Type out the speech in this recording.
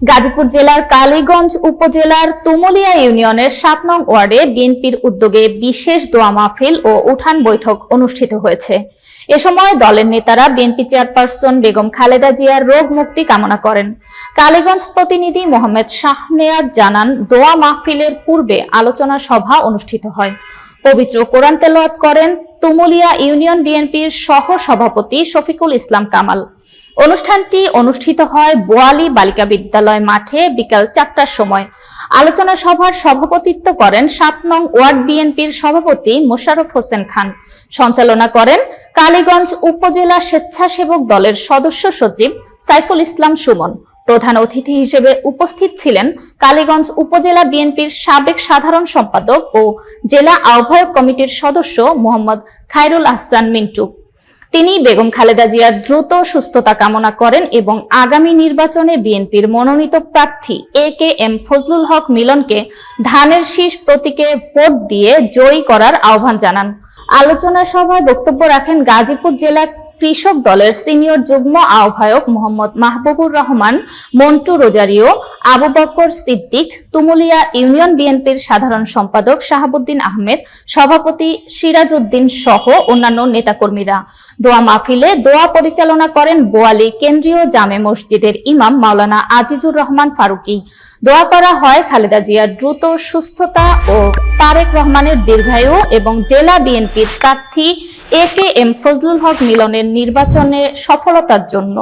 গাজীপুর জেলার কালীগঞ্জ উপজেলার তুমুলিয়া ইউনিয়নের সাত নং ওয়ার্ডে বিএনপির উদ্যোগে বিশেষ দোয়া মাহফিল ও উঠান বৈঠক অনুষ্ঠিত হয়েছে। এ সময় দলের নেতারা বিএনপি চেয়ারপারসন বেগম খালেদা জিয়ার রোগ মুক্তি কামনা করেন। কালীগঞ্জ প্রতিনিধি মোহাম্মদ শাহনেয়াজ জানান, দোয়া মাহফিলের পূর্বে আলোচনা সভা অনুষ্ঠিত হয়। পবিত্র কোরআন তেলাওয়াত করেন তুমুলিয়া ইউনিয়ন বিএনপির সহ সভাপতি শফিকুল ইসলাম কামাল। অনুষ্ঠানটি অনুষ্ঠিত হয় বোয়ালি বালিকা বিদ্যালয় মাঠে বিকাল চারটার সময়। আলোচনা সভার সভাপতিত্ব করেন সাত নং ওয়ার্ড বিএনপির সভাপতি মোশাররফ হোসেন খান। সঞ্চালনা করেন কালীগঞ্জ উপজেলা স্বেচ্ছাসেবক দলের সদস্য সচিব সাইফুল ইসলাম সুমন। প্রধান অতিথি হিসেবে উপস্থিত ছিলেন কালীগঞ্জ উপজেলা বিএনপির সাবেক সাধারণ সম্পাদক ও জেলা আহ্বায়ক কমিটির সদস্য মোহাম্মদ খায়রুল আহসান মিন্টু। তিনি বেগম খালেদা জিয়ার দ্রুত সুস্থতা কামনা করেন এবং আগামী নির্বাচনে বিএনপির মনোনীত প্রার্থী এ কে এম ফজলুল হক মিলনকে ধানের শীষ প্রতীকে ভোট দিয়ে জয়ী করার আহ্বান জানান। আলোচনা সভায় বক্তব্য রাখেন গাজীপুর জেলা কৃষক দলের সিনিয়র যুগ্ম আহ্বায়ক মোহাম্মদ মাহবুবুর রহমান, মন্টু রোজারিও, আবু বক্কর সিদ্দিক, তুমুলিয়া ইউনিয়ন বিএনপির সাধারণ সম্পাদক শাহাবুদ্দিন আহমেদ, সভাপতি সিরাজ উদ্দিন সহ অন্যান্য নেতাকর্মীরা। দোয়া মাহফিলে দোয়া পরিচালনা করেন বোয়ালি কেন্দ্রীয় জামে মসজিদের ইমাম মাওলানা আজিজুর রহমান ফারুকি। দোয়া করা হয় খালেদা জিয়ার দ্রুত সুস্থতা ও তারেক রহমানের দীর্ঘায়ু এবং জেলা বিএনপির প্রার্থী এ কে এম ফজলুল হক মিলনের নির্বাচনে সফলতার জন্য।